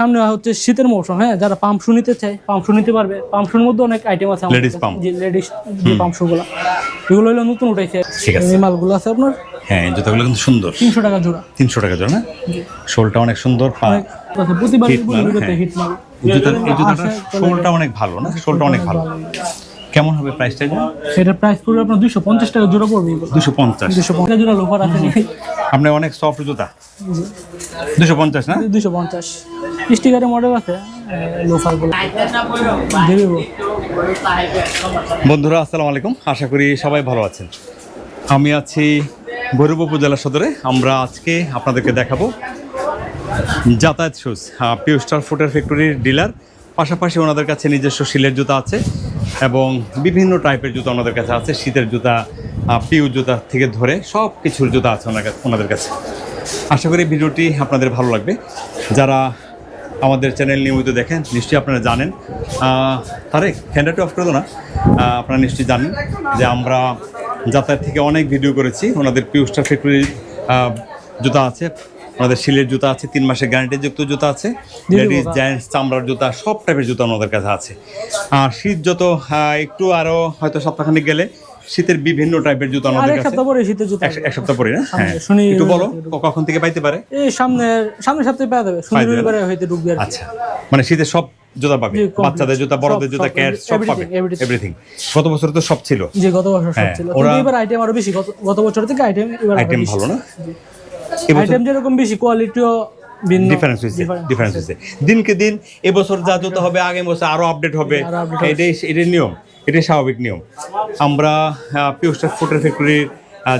সামনে হচ্ছে শীতের মৌসুম হ্যাঁ? যারা পাম্প শু নিতে চায় পাম্প শু নিতে পারবে। পাম্প শুর মধ্যে অনেক আইটেম আছে Ladies pump। লেডিস যে পাম্প শু গুলো এগুলো হলো নতুন উঠেছে ঠিক আছে। এই মালগুলো আছে আপনার? হ্যাঁ জুতাগুলো কিন্তু সুন্দর। তিনশো টাকা জোড়া। তিনশো টাকা জোড়া না? শোলটা অনেক সুন্দর প্রতিবার হ্যাঁ। হিট মাল। এই এই জুতাটার শোলটা অনেক ভালো না? শোলটা অনেক ভালো। কেমন হবে প্রাইসটা সেটার প্রাইস পড়বে আপনার দুশো পঞ্চাশ টাকা জোড়া পড়বে দুশো পঞ্চাশ। দুশো পঞ্চাশ জোড়া লোফার আছে। আপনি অনেক সফট জুতা। দুশো পঞ্চাশ না? দুশো পঞ্চাশ। স্টিকারের মডেল আছে বন্ধুরা, আসসালামু আলাইকুম। আশা করি সবাই ভালো আছেন। আমি আছি ভৈরব উপজেলা সদরে। আমরা আজকে আপনাদেরকে দেখাবো যাতায়াত শুজ পিউ স্টার ফুটার ফ্যাক্টরির ডিলার পাশাপাশি ওনাদের কাছে নিজস্ব শিলের জুতা আছে এবং বিভিন্ন টাইপের জুতা ওনাদের কাছে আছে। শীতের জুতা পিউ জুতা থেকে ধরে সব কিছুর জুতা আছে ওনার ওনাদের কাছে। আশা করি ভিডিওটি আপনাদের ভালো লাগবে। যারা আমাদের চ্যানেল নিয়মিত দেখেন নিশ্চয়ই আপনারা জানেন। তারেক ফ্যান্ডারটি অফ করে দো না। আপনারা নিশ্চয়ই জানেন যে আমরা যাতায়াত থেকে অনেক ভিডিও করেছি। ওনাদের পিউস্টার ফ্যাক্টরির জুতা আছে ওনাদের শিলের জুতা আছে তিন মাসের গ্যারান্টিযুক্ত জুতা আছে লেডিস জেন্টস চামড়ার জুতা সব টাইপের জুতা ওনাদের কাছে আছে। আর শীত যত একটু আরও হয়তো সপ্তাহখানিক গেলে শীতের বিভিন্ন টাইপের জুতো এক কাছে। সপ্তাহ পরে শীতের জুতা এক সপ্তাহ পরে না? হ্যাঁ। শুনি একটু বলো কখন থেকে পাইতে পারে? এই সামনে সামনের সপ্তাহে পেয়ে যাবে। শনি পাওয়া। রবিবারে হয়তো ঢুকবে আর আচ্ছা। মানে শীতের সব জুতা পাবে? বাচ্চাদের জুতা বড়দের জুতা ক্যাট সব পাবে। এভরিথিং গত বছর তো সব ছিল। যে গত বছর সব হ্যাঁ, ছিল। এবার আইটেম আরও বেশি। গত বছর থেকে আইটেম এবার আইটেম। ভালো না? আইটেম যেরকম বেশি কোয়ালিটিও ডিফারেন্স হয়েছে ডিফারেন্স হয়েছে দিনকে দিন এবছর যা জুতা হবে আগামী বছর আরও আপডেট হবে। এটাই এটাই নিয়ম এটাই স্বাভাবিক নিয়ম। আমরা পিওস্টার ফুটের ফ্যাক্টরির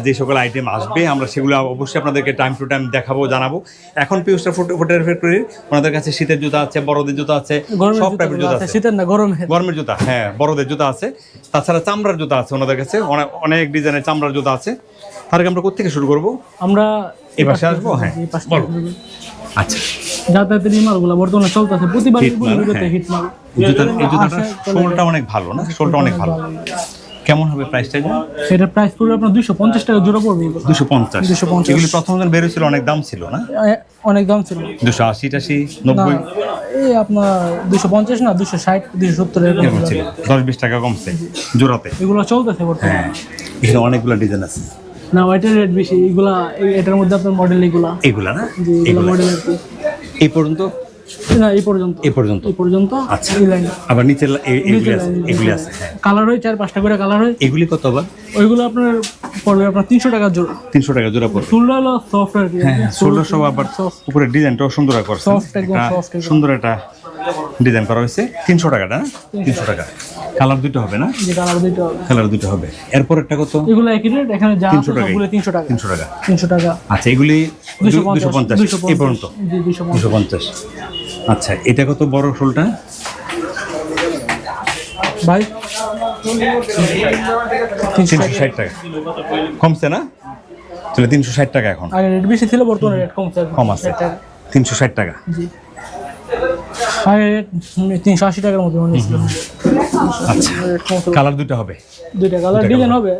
যে সকল আইটেম আসবে আমরা সেগুলো অবশ্যই আপনাদেরকে টাইম টু টাইম দেখাবো জানাব। এখন পিওস্টার ফুটের ফ্যাক্টরির ওনাদের কাছে শীতের জুতা আছে বড়দের জুতা আছে গরমের সব জুতা টাইপের জুতা আছে শীতের না গরমের। গরমের জুতা হ্যাঁ বড়দের জুতা আছে। তাছাড়া চামড়ার জুতা আছে ওনাদের কাছে অনেক ডিজাইনের চামড়ার জুতা আছে। তার আগে আমরা কোথেকে শুরু করব? আমরা এই পাশে আসব? হ্যাঁ বলো। আচ্ছা। যাতায়াতের এই মালগুলো বর্তমানে চলতেছে প্রতিবার হ্যাঁ। হিট মাল। এই শোলটা অনেক ভালো না? শোলটা অনেক ভালো। কেমন হবে প্রাইসটা সেটার প্রাইস পড়বে আপনার দুশো পঞ্চাশ টাকা জোড়া পড়বে দুশো পঞ্চাশ। 250 এগুলি প্রথম দিন বেরোছিল অনেক দাম ছিল না? অনেক দাম ছিল। দুশো আশি টাশি নব্বই এই আপনার দুশো পঞ্চাশ না দুশো ষাট দুশো সত্তর এরকম এরকম ছিল। দশ বিশ টাকা কমছে জোড়াতে। এগুলো চলতেছে বর্তমানে। হ্যাঁ এখানে অনেকগুলো ডিজাইন আছে। না ওইটার রেট বেশি। এগুলা এটার মধ্যে আপনার মডেল এগুলা। এগুলা না? এগুলো মডেল এই পর্যন্ত? না এই পর্যন্ত। এই পর্যন্ত? এই পর্যন্ত আচ্ছা। এই লাইন আবার নিচে এগুলি আছে এগুলি আছে হ্যাঁ। কালার হয় চার পাঁচটা করে কালার হয়। এগুলি কত আবার? ওইগুলো আপনার পড়বে আপনার তিনশো টাকা জোড়া। তিনশো টাকা জোড়া পড়বে। হলো সফট আর হ্যাঁ ষোলো সব আবার উপরে ডিজাইনটাও সুন্দর Soft একদম একটা সুন্দর একটা ডিজাইন করা হয়েছে। তিনশো টাকাটা না? তিনশো টাকা। কালার দুটো হবে না? যে কালার দুটো হবে। কালার দুটো হবে। এরপর একটা কত? এগুলো একই রেট এখানে যা আছে তিনশো টাকা সবগুলো তিনশো টাকা। তিনশো টাকা। তিনশো টাকা। আচ্ছা এগুলি দুশো দুশো পঞ্চাশ দুশো এই পর্যন্ত। জি দুশো পঞ্চাশ। দুশো পঞ্চাশ। আচ্ছা এটা কত বড় শোলটা? ভাই? তিনশো তিনশো ষাট টাকা। কমছে না? তাহলে তিনশো ষাট টাকা এখন। আগে রেট বেশি ছিল বর্তমানে রেট কমছে। কম আছে। ষাট টাকা। জি। আগে রেট তিনশো আশি টাকার মতো মনে আচ্ছা কালার দুটো হবে। দুইটা কালার ডিজাইন হবে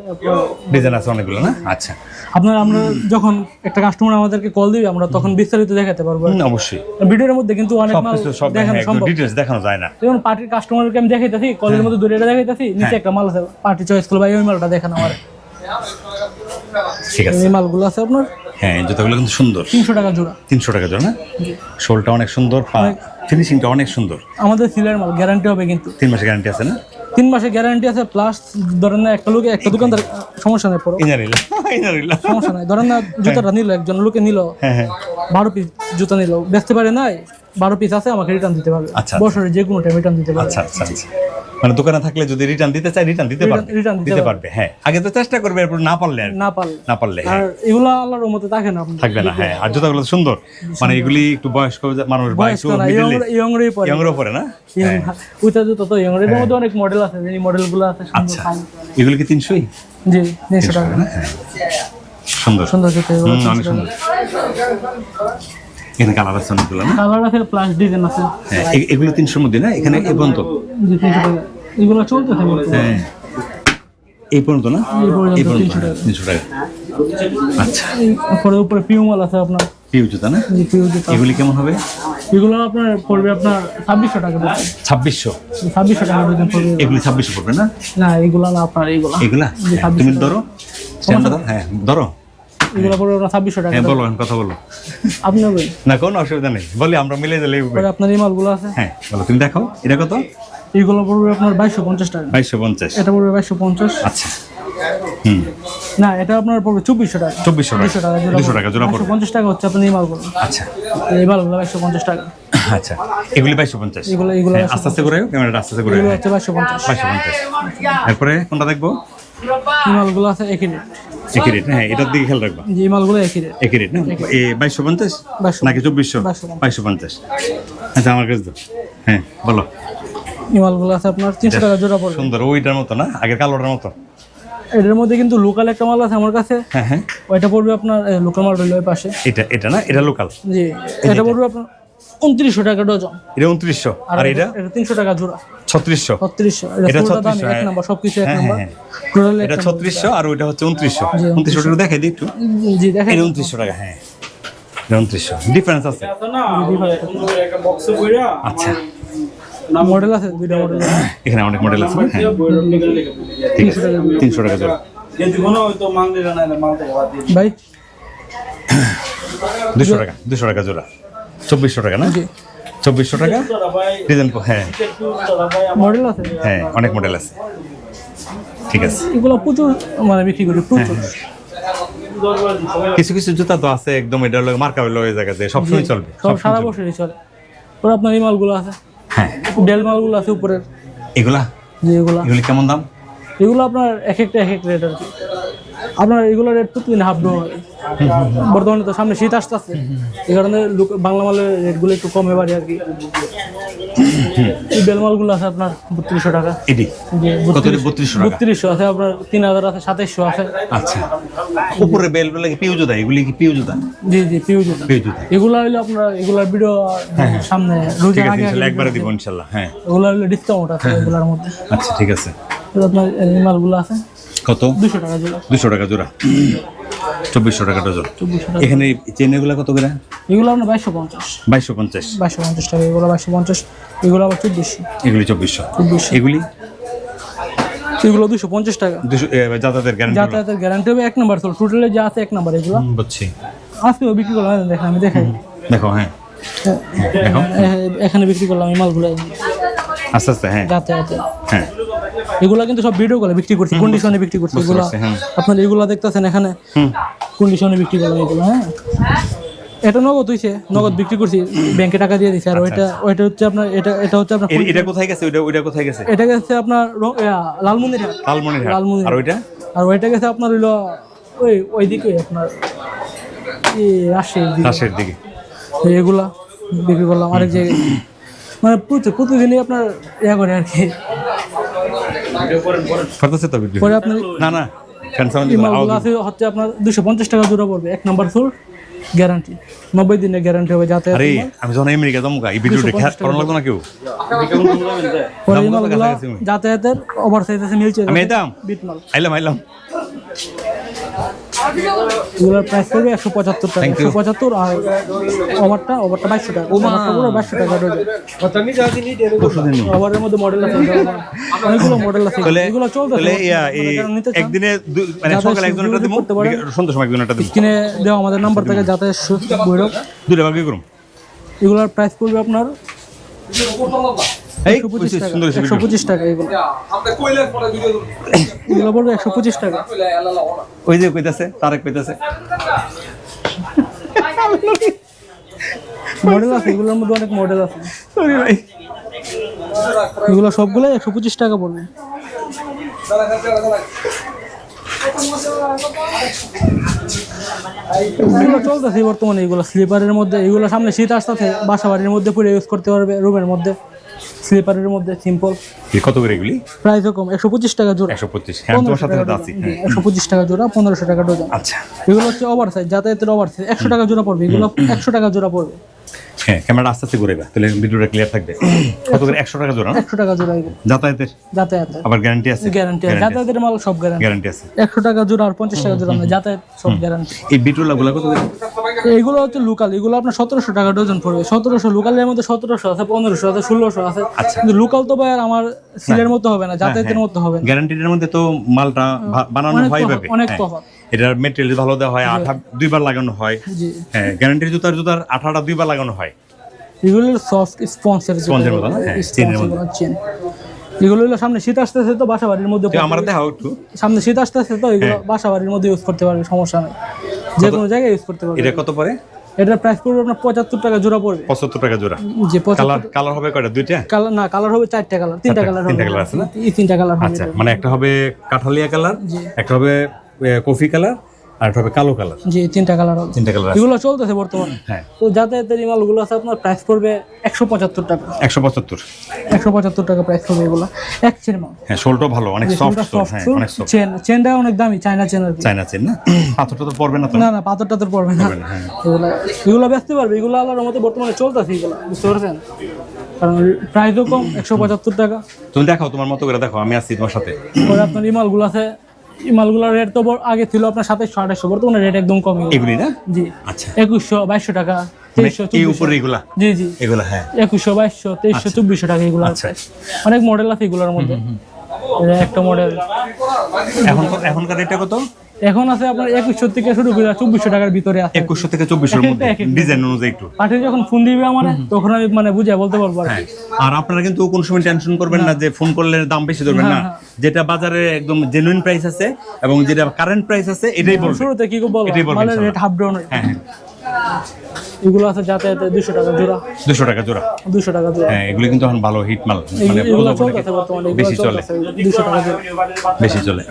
ডিজাইন আছে অনেকগুলো না? আচ্ছা। আপনার আমরা যখন একটা কাস্টমার আমাদেরকে কল দিবে আমরা তখন বিস্তারিত দেখাতে পারব। অবশ্যই। ভিডিওর মধ্যে কিন্তু অনেক মাল দেখানো সম্ভব। ডিটেলস দেখানো যায় না। যেমন পার্টির কাস্টমারকে আমি দেখাইতেছি কলের মধ্যে দূরে এটা দেখাইতেছি নিচে একটা মাল আছে পার্টি চয়েস করল ভাই ওই মালটা দেখানো আমার। ঠিক আছে। এই মালগুলো আছে আপনার? হ্যাঁ জুতাগুলো কিন্তু সুন্দর। তিনশো টাকা জোড়া। তিনশো টাকা জন্য না? শোলটা অনেক সুন্দর পা ফিনিশিংটা অনেক সুন্দর। আমাদের সিলের মাল গ্যারান্টি হবে কিন্তু। তিন মাসের গ্যারান্টি আছে না? তিন মাসের গ্যারান্টি আছে প্লাস ধরেন না একটা লোকে একটা দোকানদার সমস্যা নাই পড়ো। ইনারিল্লা ইনারিল্লা সমস্যা নাই। ধরেন না জুতাটা নিল একজন লোকে নিল। হ্যাঁ হ্যাঁ। বারো পিস জুতা নিল। বেচতে পারে নাই বারো পিস আছে আমাকে রিটার্ন দিতে পারবে। আচ্ছা। বছরে যে কোনো টাইম রিটার্ন দিতে পারবে। আচ্ছা আচ্ছা আচ্ছা। মানে দোকানে থাকলে যদি রিটার্ন দিতে চাই রিটার্ন দিতে পারবে। return দিতে পারবে। হ্যাঁ। আগে তো চেষ্টা করবে এরপর না পারলে না পারলে। না পারলে হ্যাঁ। আর এগুলো আল্লাহর মতো থাকে না। থাকবে না হ্যাঁ। আর জুতাগুলো সুন্দর। মানে এগুলি একটু বয়স্ক মানুষ বা একটু মিডল ইয়ংরেই পরে। ইয়াংরও পরে না? উইতা জুতো তো ইয়ংরের মধ্যে অনেক মডেল আছে যে মডেলগুলো আছে সুন্দর আচ্ছা। এগুলি কি তিনশোই? জি তিনশো টাকা। হ্যাঁ। সুন্দর। সুন্দর জুতো এগুলো অনেক সুন্দর। এখানে কালার আছে অনেকগুলো না কালার আছে প্লাস ডিজাইন আছে। হ্যাঁ এগুলো তিনশোর মধ্যে না? এখানে এ পর্যন্ত? তিনশো এগুলো চলতেছে বর্তমানে। হ্যাঁ। এই পর্যন্ত না? এই পর্যন্ত এই পর্যন্ত 300 টাকা। তিনশো টাকা। আচ্ছা। পরে উপরে পিউমাল আছে আপনার। পিউ জুতা না? পিউ জুতা। এগুলি কেমন হবে? এগুলো আপনার পড়বে আপনার ছাব্বিশশো টাকা ছাব্বিশশো? ছাব্বিশশো টাকা ডজন পড়বে। এগুলি ছাব্বিশশো পড়বে না? না এগুলো না আপনার এইগুলো এগুলা? জি, হ্যাঁ, তুমি 2600 ধরো। স্ট্যান্ডটা ধরো হ্যাঁ ধরো। এগুলো পড়বে আপনার ছাব্বিশশো টাকা হ্যাঁ বলো কথা বলো। আপনি না কোনো অসুবিধা নেই। বলি আমরা মিলে দিলে আপনার এই মালগুলো আছে? হ্যাঁ বলো তুমি দেখো এটা কত? এইগুলো পড়বে আপনার বাইশশো পঞ্চাশ টাকা। বাইশশো পঞ্চাশ। এটা পড়বে বাইশশো পঞ্চাশ। আচ্ছা। হুম। না এটা আপনার পড়বে চব্বিশশো টাকা। চব্বিশশো টাকা। দুশো টাকা জোড়া পড়বে। পঞ্চাশ টাকা হচ্ছে আপনার এই মালগুলো। আচ্ছা। এই মালগুলো বাইশশো পঞ্চাশ টাকা। আচ্ছা। এগুলি বাইশশো পঞ্চাশ। এগুলো এগুলো হ্যাঁ আস্তে আস্তে করে ক্যামেরাটা আস্তে আস্তে করে এগুলো হচ্ছে বাইশশো পঞ্চাশ। বাইশশো পঞ্চাশ। এরপরে কোনটা দেখব? এই মালগুলো আছে রেট একই রেট হ্যাঁ এটার দিকে খেয়াল রাখবা। যে মালগুলো একই রেট একই রেট না? এ বাইশশো পঞ্চাশ? নাকি চব্বিশশো? বাইশশো পঞ্চাশ। আচ্ছা আমার কাছে দাও। হ্যাঁ বলো। এই মালগুলো আছে আপনার তিনশো টাকা জোড়া পড়বে। সুন্দর ওইটার মতো না? আগের কালোটার মতো? এটার মধ্যে কিন্তু লোকাল একটা মাল আছে আমার কাছে। হ্যাঁ হ্যাঁ। ওইটা পড়বে আপনার লোকাল মাল রইল পাশে। এটা এটা না? এটা লোকাল জি এটা পড়বে আপনার উনত্রিশশো টাকা ডজন। এটা উনত্রিশশো। আর এটা? এটা তিনশো টাকা জোড়া। ছত্রিশশো। ছত্রিশশো। এটা এটা 3600, এক হ্যাঁ। নাম্বার সবকিছু এক হ্যাঁ, নাম্বার। হ্যাঁ, টোটাল এটা ছত্রিশশো আর ওইটা হচ্ছে উনত্রিশশো। জি, উনত্রিশশো টাকা দেখাই দিই একটু? জি দেখেন এটা উনত্রিশশো টাকা হ্যাঁ। উনত্রিশশো। ডিফারেন্স আছে? আচ্ছা। মডেল আছে দুইটা মডেল এখানে অনেক মডেল আছে হ্যাঁ। ঠিক আছে। তিনশো টাকা জোড়া। ভাই? দুশো টাকা দুশো টাকা জোড়া। চব্বিশশো টাকা না? চব্বিশশো টাকা? ডিজাইন হ্যাঁ। মডেল আছে? হ্যাঁ অনেক মডেল আছে। ঠিক আছে। এগুলো প্রচুর মানে বিক্রি করি প্রচুর। কিছু কিছু জুতা তো আছে একদম এটা হলো মার্কা হলো ওই জায়গাতে সবসময় চলবে সব সারা বছরই চলে। ওর আপনার এই মালগুলো আছে? হ্যাঁ। ডেল মালগুলো আছে উপরের। এগুলা? যে এগুলা। এগুলি কেমন দাম? এগুলো আপনার এক একটা এক এক রেট আর কি। আপনার এগুলো রেট প্রতিদিন হাফ বর্তমানে তো সামনে শীত আসতেছে। এই কারণে লোক- বাংলা মালের রেটগুলো একটু কমে বাড়ে আর কি। এই বেল মালগুলো আছে আপনার বত্রিশশো টাকা। এটি বত্রিশশো আছে আপনার তিন হাজার আছে সাতাইশশো আছে। আচ্ছা। উপরে বেল বেলা কি পিউ জুতা? এগুলি কি পিউ জুতা? জি জি পিউ জুতা। পিউ জুতা। এগুলো হইলে আপনার এগুলার ভিডিও সামনে রোজার ঠিক আছে আগে একবারে দিব ইনশাল্লাহ। হ্যাঁ। এগুলো ডিসকাউন্ট আছে এগুলোর মধ্যে। আচ্ছা ঠিক আছে। আপনার মালগুলো আছে? কত? দুশো টাকা জোড়া। দুশো টাকা জোড়া। চব্বিশশো টাকা ডজন। এখানে চেন এগুলা কত করে? এগুলো আপনার বাইশশো পঞ্চাশ। বাইশশো পঞ্চাশ। বাইশশো পঞ্চাশ টাকা এগুলো বাইশশো পঞ্চাশ এগুলো আবার চব্বিশশো। এগুলি চব্বিশশো। চব্বিশশো। এগুলি? এগুলো দুশো পঞ্চাশ টাকা। দুশো যাতায়াতের গ্যারান্টি যাতায়াতের গ্যারান্টি হবে এক নাম্বার চল টোটালে যা আছে এক নাম্বার এগুলো। বুঝছি। আজকেও বিক্রি করলাম দেখেন আমি দেখাই। দেখো হ্যাঁ। দেখো। এখানে বিক্রি করলাম এই মালগুলো। আস্তে আস্তে হ্যাঁ। যাতায়াতে। হ্যাঁ। এগুলো কিন্তু সব ভিডিও করে বিক্রি করছি কন্ডিশনে বিক্রি করছি এগুলো। হ্যাঁ। আপনার এগুলো দেখতেছেন এখানে? কন্ডিশনে বিক্রি করলাম এগুলো হ্যাঁ? এটা নগদ হইছে নগদ বিক্রি করছি ব্যাংকে টাকা দিয়ে দিছে। আর ওইটা ওইটা হচ্ছে আপনার এটা এটা হচ্ছে আপনার এটা কোথায় গেছে? ওইটা ওইটা কোথায় গেছে? এটা গেছে আপনার র- ইয়া, লালমন্দিরহাট লালমনির আর ওইটা? আর ওইটা গেছে আপনার হইল ওই ওইদিকে আপনার এই রাজশাহীর দিকে। রাশের দিকে। এগুলা বিক্রি করলাম। আরেক জায়গায়। মানে প্রতি- প্রতিদিনই আপনার ইয়া করে আর কি। করতেছে তো বিক্রি পরে আপনার না না মালগুলো আছে হচ্ছে আপনার দুশো পঞ্চাশ টাকা জোড়া পড়বে এক নাম্বার ফুল গ্যারান্টি নব্বই দিনের গ্যারান্টি হবে যাতে আরে আমি যখন আমেরিকা যাব এই ভিডিও দেখে করা লাগতো না কেউ? যাতায়াতের ওভার সাইজ আছে মিলছে আমি আইলাম আইলাম। এগুলোর প্রাইস পড়বে একশো পঁচাত্তর টাকা একশো পঁচাত্তর আর ওভারটা ওভারটা বাইশশো টাকা ওভারটা বাইশশো টাকা। ওভারের মধ্যে মডেল আছে অনেকগুলো মডেল আছে। এগুলো নিতে চান, একদিনে মানে সকালে একজন একটা দিব। সন্ধ্যা সময় একজন একটা দিব। স্ক্রিনে দেওয়া আমাদের নাম্বার থেকে যাতায়াত সু- বৈরব। দুটো ভাগে করুম এগুলোর প্রাইস পড়বে আপনার একশো পঁচিশ টাকা। একশো পঁচিশ টাকা এগুলো এগুলো পড়বে একশো পঁচিশ টাকা। ওই যে কইতাছে তারেক কইতাছে। মডেল আছে এগুলোর মধ্যে অনেক মডেল আছে। সরি ভাই। এগুলো সবগুলো একশো পঁচিশ টাকা পড়বে এগুলো চলতেছে বর্তমানে এগুলো স্লিপারের মধ্যে এগুলো সামনে শীত আসতেছে বাসা বাড়ির মধ্যে পুরো ইউজ করতে পারবে রুমের মধ্যে। স্লিপারের মধ্যে সিম্পল। কত করে এগুলি? প্রাইসও কম একশো পঁচিশ টাকা জোড়া। একশো পঁচিশ। হ্যাঁ তোমার সাথে আছি। হ্যাঁ। একশো পঁচিশ টাকা জোড়া পনেরোশো টাকা ডজন। আচ্ছা। এগুলো হচ্ছে ওভার সাইজ যাতায়াতের ওভার সাইজ একশো টাকা জোড়া পড়বে এগুলো একশো টাকা জোড়া পড়বে। হ্যাঁ ক্যামেরা আস্তে আস্তে ঘুরেবা তাহলে ভিডিওটা ক্লিয়ার থাকবে। কত করে? একশো টাকা জোড়া একশো টাকা জোড়া এগুলো। যাতায়াতের? যাতায়াতের। আবার গ্যারান্টি আছে? গ্যারান্টি আছে। যাতায়াতের মাল সব গ্যারান্টি গ্যারান্টি আছে। একশো টাকা জোড়া আর পঞ্চাশ টাকা জোড়া না যাতায়াত সব গ্যারান্টি এই বিটুলা গুলা কত করে? এইগুলো হচ্ছে লোকাল এগুলো আপনার সতেরোশো টাকা ডজন পড়বে। সতেরোশো লোকালের মধ্যে সতেরোশো আছে পনেরোশো আছে ষোলোশো আছে। আচ্ছা। কিন্তু লোকাল তো ভাই আর আমার সিলের মতো হবে না যাতায়াতের মতো হবে গ্যারান্টির মধ্যে তো মালটা বানানো হয় ভাবে অনেক হ্যাঁ। তফাৎ। এটার মেটেরিয়াল ভালো দেওয়া হয় আঠা দুইবার লাগানো হয়। হ্যাঁ গ্যারান্টির জুতার জুতার আঠাটা দুইবার লাগানো হয়। এগুলো সফট স্পন্সের Sponge-এর মতো হ্যাঁ, চেনের মধ্যে। চেন। এগুলো হলো সামনে শীত আসতেছে তো বাসা বাড়ির মধ্যে আমার দেখাও একটু। সামনে শীত আসতেছে তো এগুলো হ্যাঁ। বাসা বাড়ির মধ্যে ইউজ করতে পারবে সমস্যা নেই। যে কোনো জায়গায় ইউজ করতে পারবে। এটা কত পরে? এটার প্রাইস পড়বে আপনার পঁচাত্তর টাকা জোড়া পড়বে। পঁচাত্তর টাকা জোড়া। যে কালার কালার হবে কয়টা? দুইটা? কালার না কালার হবে চারটা কালার তিনটা কালার তিনটা colour আছে না? এই তিনটা কালার আচ্ছা মানে একটা হবে কাঠালিয়া কালার একটা হবে কফি কালার আর হবে কালো কালার। জি তিনটা কালার হবে। তিনটা কালার এগুলো চলতেছে বর্তমানে। হ্যাঁ। তো যাতায়াতের এই মালগুলো আছে আপনার প্রাইস পড়বে একশো পঁচাত্তর টাকা। একশো পঁচাত্তর। একশো পঁচাত্তর টাকা প্রাইস পড়বে এগুলো। এক চেন মাল। হ্যাঁ শোলটাও ভালো অনেক সফট সফট হ্যাঁ অনেক সফট চেন চেনটা অনেক দামি চায়না চেন আর কি। চাইনা চেন না? পাথরটা তো পড়বে না তো? না না পাথরটা তো পড়বে না। না, হ্যাঁ। এগুলো এগুলো বেচতে পারবে এগুলো আল্লাহর মতো বর্তমানে চলতেছে এগুলো বুঝতে পারছেন? কারণ প্রাইসও কম একশো পঁচাত্তর টাকা। তুমি দেখাও তোমার মতো করে দেখো আমি আছি তোমার সাথে। আপনার এই মালগুলো আছে এই মালগুলোর রেট তো আগে ছিল আপনার সাতাইশশো আঠাশশো বর্তমানে রেট একদম কমে এগুলি। না? জি। আচ্ছা। একুশশো বাইশশো টাকা মানে জি জি। এগুলা হ্যাঁ। একুশশো বাইশশো তেইশশো চব্বিশশো টাকা এগুলো আচ্ছা। অনেক মডেল আছে এগুলোর মধ্যে। একটা মডেল এখন এখনকার রেটটা কত? এখন আছে আপনার একুশশো থেকে শুরু করে চব্বিশশো টাকার ভিতরে আছে। একুশশো থেকে চব্বিশ মধ্যে ডিজাইন অনুযায়ী একটু। পাঠিয়ে যখন ফোন দিবে আমার তখন আমি মানে বুঝে বলতে পারব আর হ্যাঁ। আপনারা কিন্তু কোন সময় টেনশন করবেন না যে ফোন করলে দাম বেশি ধরবেন না। যেটা বাজারে একদম জেনুইন প্রাইস আছে এবং যেটা কারেন্ট প্রাইস আছে এটাই বলব। শুরুতে কি বলব মালের রেট হাফ ডাউন হ্যাঁ হ্যাঁ। এগুলো আছে যাতায়াতে দুশো টাকা জোড়া। দুশো টাকা জোড়া। দুশো টাকা জোড়া। হ্যাঁ এগুলো কিন্তু এখন ভালো হিট মাল মানে বেশি চলে। দুশো টাকা জোড়া। বেশি চলে।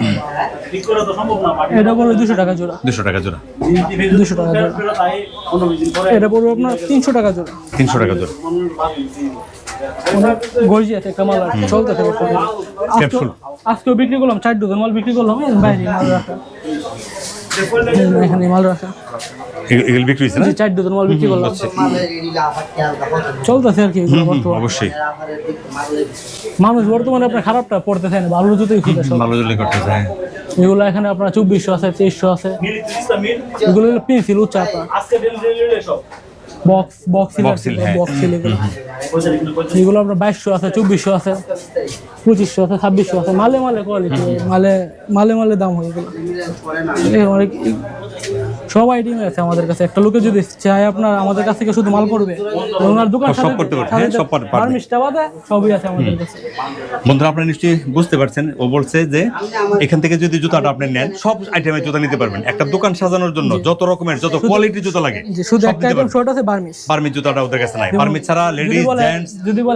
এটা পড়বে দুশো টাকা জোড়া। দুশো টাকা জোড়া। দুশো টাকা জোড়া। এটা পড়বে আপনার তিনশো টাকা জোড়া। তিনশো টাকা জোড়া। গর্জিয়াস একটা মাল আর কি, চলতেছে বর্তমানে। আজকেও- বিক্রি করলাম চার ডজন মাল বিক্রি করলাম বাইরে মাল রাখা। এই এখানে মাল রাখা। এগুলো বিক্রি হয়েছে না? চার মাল বিক্রি করলাম। চলতেছে আর কি অবশ্যই। মানুষ বর্তমানে আপনার খারাপটা পড়তে চায় না ভালো জুতোই খুঁজে ভালো জুতোই করতে চায় এগুলো এখানে আপনার চব্বিশশো আছে তেইশশো আছে। এগুলো পেন্সিল উচ্চ আপনার বক্স বক্স হ্যাঁ। বক্স সিল এগুলো আপনার বাইশশো আছে চব্বিশশো আছে পঁচিশশো আছে ছাব্বিশশো আছে মালে মালে কোয়ালিটি মালে মালে মালে দাম হয় এগুলো অনেক সব আইটেম আছে আমাদের কাছে। একটা লোকে যদি চায় আপনার আমাদের কাছ থেকে শুধু মাল পড়বে ওনার দোকান সব করতে পারবে, হ্যাঁ, সব পারবে, সবই আছে আমাদের কাছে। বন্ধুরা আপনারা নিশ্চয়ই বুঝতে পারছেন ও বলছে যে এখান থেকে যদি জুতাটা আপনি নেন সব আইটেমের জুতা নিতে পারবেন। একটা দোকান সাজানোর জন্য যত রকমের যত কোয়ালিটির জুতা লাগে শুধু একটা আইটেম শর্ট আছে বার্মিশ বার্মি জুতাটা ওদের কাছে নাই। বার্মি ছাড়া লেডিস জেন্টস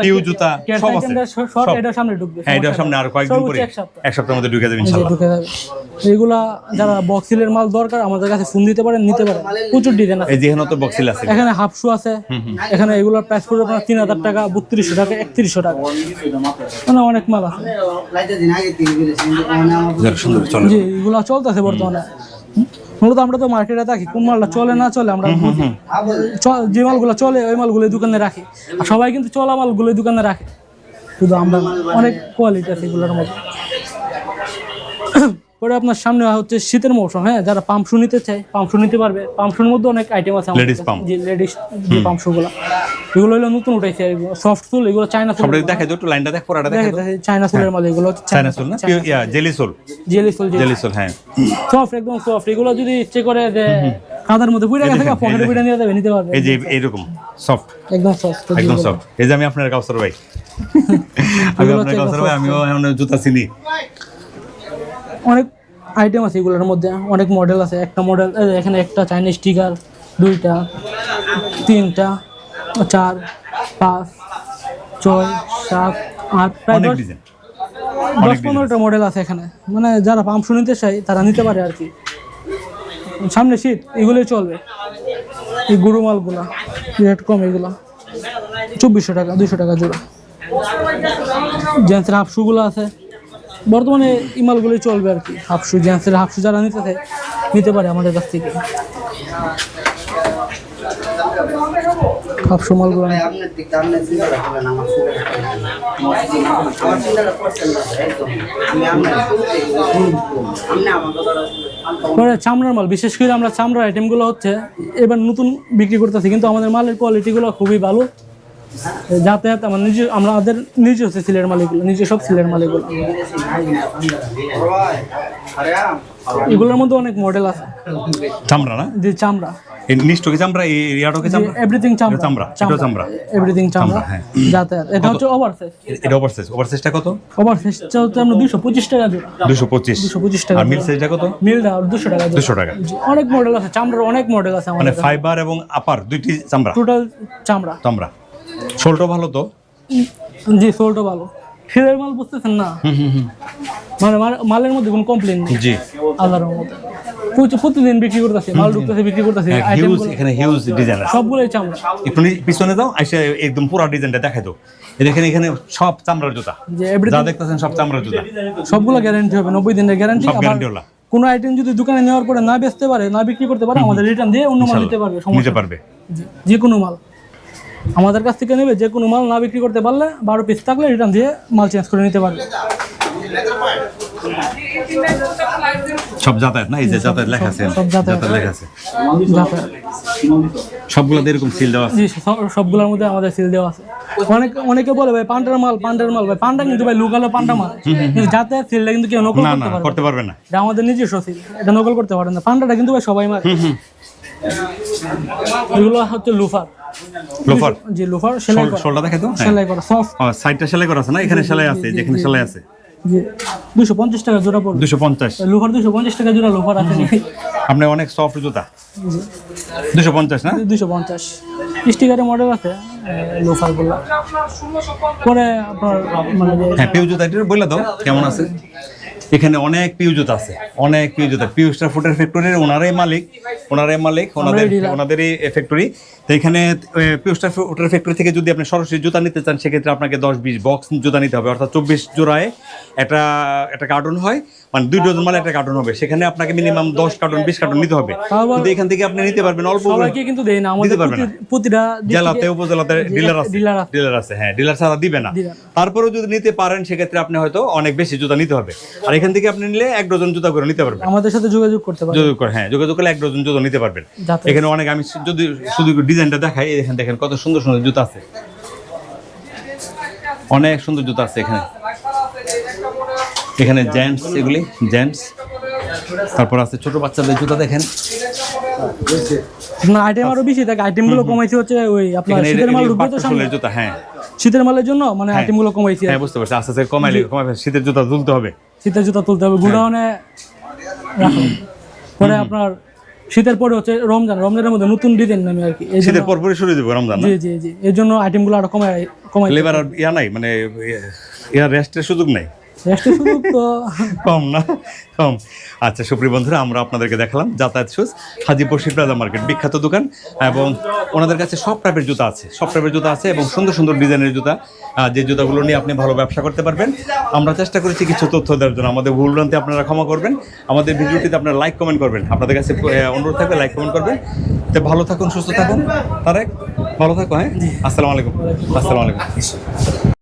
টিউ জুতা সব আছে। সব। এটার সামনে ঢুকবে হ্যাঁ এটার সামনে আর কয়েকদিন পরে এক সপ্তাহের মধ্যে ঢুকে যাবে ইনশাআল্লাহ ঢুকে যাবে। এইগুলা যারা বক্সিলের মাল দরকার আমাদের কাছে ফোন দিতে পারেন নিতে পারেন। প্রচুর ডিজাইন আছে। এই যে এখানে তো বক্সিল আছে। এখানে হাফ শু আছে। এখানে এগুলোর প্রাইস পড়বে আপনার তিন হাজার টাকা বত্রিশশো টাকা একত্রিশশো টাকা। মানে অনেক মাল আছে। জি এগুলো চলতেছে বর্তমানে। মূলত আমরা তো মার্কেটে থাকি। কোন মালটা চলে না চলে আমরা যে মালগুলো চলে ওই মালগুলো দোকানে রাখি। আর সবাই কিন্তু চলা মালগুলো দোকানে রাখে। শুধু আমরা অনেক কোয়ালিটি আছে এগুলোর মধ্যে। পরে আপনার সামনে হচ্ছে শীতের মৌসুম হ্যাঁ? যারা পাম্প শু নিতে চায় পাম্প শু নিতে পারবে। পাম্প শুর মধ্যে অনেক আইটেম আছে Ladies pump। জি লেডিস যে পাম্প এগুলো হলো নতুন উঠেছে সফট সুল এগুলো চায়না সুল সবাই দেখে একটু লাইনটা দেখ পড়াটা দেখে চায়না সুলের মাল এগুলো চাইনা সোল না? Yeah jelly sole jelly sole jelly sole হ্যাঁ। সফট একদম সফট এগুলো যদি ইচ্ছে করে যে কাদার মধ্যে পুড়ে গেছে পকেটে নিয়ে যাবে নিতে পারবে। এই যে এইরকম সফট একদম সফট একদম সফট এই যে আমি আপনার কাউসার ভাই। আমি আপনার কাউসার ভাই আমিও এখন জুতা চিনি অনেক আইটেম আছে এগুলোর মধ্যে। অনেক মডেল আছে। একটা মডেল এখানে একটা চাইনিজ স্টিকার দুইটা তিনটা চার পাঁচ ছয় সাত আট প্রায় দশ পনেরোটা মডেল আছে। এখানে। মানে যারা পাম্প শু নিতে চায় তারা নিতে পারে আর কি। সামনে শীত এগুলোই চলবে। এই গরু মালগুলা রেট কম এগুলা। চব্বিশশো টাকা দুইশো টাকা জোড়া। জেন্টসের হাফ শুগুলো আছে। বর্তমানে এই মালগুলোই চলবে আর কি। হাফ শু জেন্টসের হাফ শু যারা নিতে নিতে পারে আমাদের কাছ থেকে। মালগুলো চামড়ার মাল, বিশেষ করে আমরা চামড়ার আইটেমগুলো হচ্ছে, এবার নতুন বিক্রি করতেছি, কিন্তু আমাদের মালের কোয়ালিটিগুলো খুবই ভালো। যাতায়াত আমার নিজে আমরা আমাদের নিজে হচ্ছে সিলের মালিকগুলো নিজে সব সিলের মালিকগুলো এগুলোর মধ্যে অনেক মডেল আছে। চামড়া না? যে চামড়া। নিষ্ঠকে চামড়া? এই চামড়া? এভরিথিং চামড়া। চামড়া, এটাও চামড়া। এভরিথিং চামড়া হ্যাঁ। যাতায়াত। এটা হচ্ছে এটা কত? হচ্ছে আমরা দুশো পঁচিশ টাকা জোড়া টাকা আর মিল সাইজটা কত? মিলটা টাকা টাকা। অনেক মডেল আছে। চামড়ার অনেক মডেল আছে মানে আমাদের ফাইবার এবং আপার দুইটি চামড়া? টোটাল চামড়া। চামড়া। শোলটা ভালো তো? জি সোলটা ভালো। ফিরের মাল বুঝতেছেন না? মানে মালের মধ্যে কোনো কমপ্লেন নেই। জি। আল্লাহর মধ্যে প্রতিদিন বিক্রি করতেছে মাল ঢুকতেছে বিক্রি করতেছে হিউজ আইটেমগুলো এখানে হিউজ ডিজাইন আছে। সবগুলোই চামড়া। একটু পিছনে দাও এসে একদম পুরো ডিজাইনটা দেখাই দাও। দেখেন এখানে সব চামড়ার জুতা। যে দেখতেছেন সব চামড়ার জুতা। সবগুলো গ্যারান্টি হবে নব্বই দিনের গ্যারান্টি সব গ্যারান্টি ওলা। কোনো আইটেম যদি দোকানে নেওয়ার পরে না বেচতে পারে না বিক্রি করতে পারে আমাদের রিটার্ন দিয়ে অন্য মাল নিতে পারবে সমস্যা নিতে পারবে। যে কোনো মাল। আমাদের কাছ থেকে নেবে যে কোনো মাল না বিক্রি করতে পারলে বারো পিস থাকলে রিটার্ন দিয়ে মাল চেঞ্জ করে নিতে পারবে। সব যাতায়াত না? এই যে যাতায়াত লেখা আছে। সব যাতায়াত। লেখা আছে। সবগুলোতে এরকম সিল দেওয়া আছে? সবগুলোর মধ্যে আমাদের সিল দেওয়া আছে। অনেক অনেকে বলে ভাই পান্ডার মাল পান্ডার মাল। ভাই পান্ডা কিন্তু ভাই লোকাল পান্ডা মাল। কিন্তু যাতায়াত সিলটা কিন্তু কেউ নকল করতে পারবে না। পারবে এটা আমাদের নিজস্ব সিল এটা নকল করতে পারে না। পান্ডাটা কিন্তু ভাই সবাই মারে। এগুলো হচ্ছে লুফার। লোফার? জি লুফার সেলাই করা। শোলটা দেখে তো? হ্যাঁ। সেলাই করা সফট। সাইডটা সেলাই করা আছে না? এখানে সেলাই আছে যেখানে সেলাই আছে? দুশো পঞ্চাশ টাকা জোড়া পড়বে। দুশো পঞ্চাশ। লোফার দুশো পঞ্চাশ টাকা জোড়া লোফার আছে আপনি অনেক সফট জুতা। দুশো পঞ্চাশ না? দুশো পঞ্চাশ। স্টিকারের মডেল আছে পরে আপনার মানে হ্যাঁ পিউ জুতা এটা বললে দাও কেমন আছে? এখানে অনেক পিউজত জুতা আছে অনেক পিউজত পিউজটা পিউ ফুটের ফ্যাক্টরির ওনারাই মালিক ওনারাই মালিক ওনাদের ওনাদেরই ফ্যাক্টরি তো এখানে পিউজটা ফুটের ফ্যাক্টরি থেকে যদি আপনি সরাসরি জুতা নিতে চান সেক্ষেত্রে আপনাকে দশ বিশ বক্স জুতা নিতে হবে। অর্থাৎ চব্বিশ জোড়ায় একটা একটা কার্টুন হয়। মানে দুই ডজন মালে একটা কার্টুন হবে। সেখানে আপনাকে মিনিমাম দশ কার্টুন বিশ কার্টুন নিতে হবে। কিন্তু এখান থেকে আপনি নিতে পারবেন অল্প সবাইকে কিন্তু দেয় না। আমাদের প্রতিটা জেলাতে উপজেলাতে ডিলার আছে। ডিলার আছে। হ্যাঁ ডিলার ছাড়া দিবে না। তারপরেও যদি নিতে পারেন সেক্ষেত্রে আপনি হয়তো অনেক বেশি জুতা নিতে হবে। আর এখান থেকে আপনি নিলে এক ডজন জুতা করে নিতে পারবেন। আমাদের সাথে যোগাযোগ করতে পারে যোগাযোগ করে হ্যাঁ যোগাযোগ করলে এক ডজন জুতা নিতে পারবেন। এখানে অনেক আমি যদি শুধু ডিজাইনটা দেখাই এই দেখেন দেখেন কত সুন্দর সুন্দর জুতা আছে। অনেক সুন্দর জুতা আছে এখানে। এখানে জেন্টস এগুলি জেন্টস। তারপর আছে ছোট বাচ্চাদের জুতা দেখেন। আপনার আইটেম আরও বেশি থাকে আইটেমগুলো কমাইছে হচ্ছে ওই আপনার শীতের মাল ঢুকবে তো সামনে। জুতা হ্যাঁ। শীতের মালের জন্য? মানে আইটেমগুলো কমাইছে। হ্যাঁ বুঝতে পারছি। আস্তে আস্তে কমাইলে কমাই শীতের জুতা তুলতে হবে। শীতের জুতা তুলতে হবে। গুডাউনে রাখো। পরে আপনার শীতের পরে হচ্ছে রমজান। রমজানের মধ্যে নতুন ডিজাইন নামে আর কি। শীতের পর পরই শুরু দেবো রমজান জি জি জি। এর জন্য আইটেমগুলো আরও কমাই কমাই লেবার আর ইয়া নাই মানে ইয়ার রেস্টের সুযোগ নাই? রেস্টের সুযোগ তো। কম না কম। আচ্ছা সুপ্রিয় বন্ধুরা আমরা আপনাদেরকে দেখালাম যাতায়াত শুজ হাজিপুর শিবরাজা মার্কেট বিখ্যাত দোকান এবং ওনাদের কাছে সব টাইপের জুতা আছে সব টাইপের জুতা আছে এবং সুন্দর সুন্দর ডিজাইনের জুতা যে জুতাগুলো নিয়ে আপনি ভালো ব্যবসা করতে পারবেন। আমরা চেষ্টা করেছি কিছু তথ্য দেওয়ার জন্য আমাদের ভুল ভুলভ্রান্তি আপনারা ক্ষমা করবেন। আমাদের ভিডিওটিতে আপনারা লাইক কমেন্ট করবেন। আপনাদের কাছে অনুরোধ থাকবে লাইক কমেন্ট করবেন। তো ভালো থাকুন সুস্থ থাকুন। তারেক ভালো থাকো হ্যাঁ? আসসালামু আলাইকুম। আসসালামু আলাইকুম।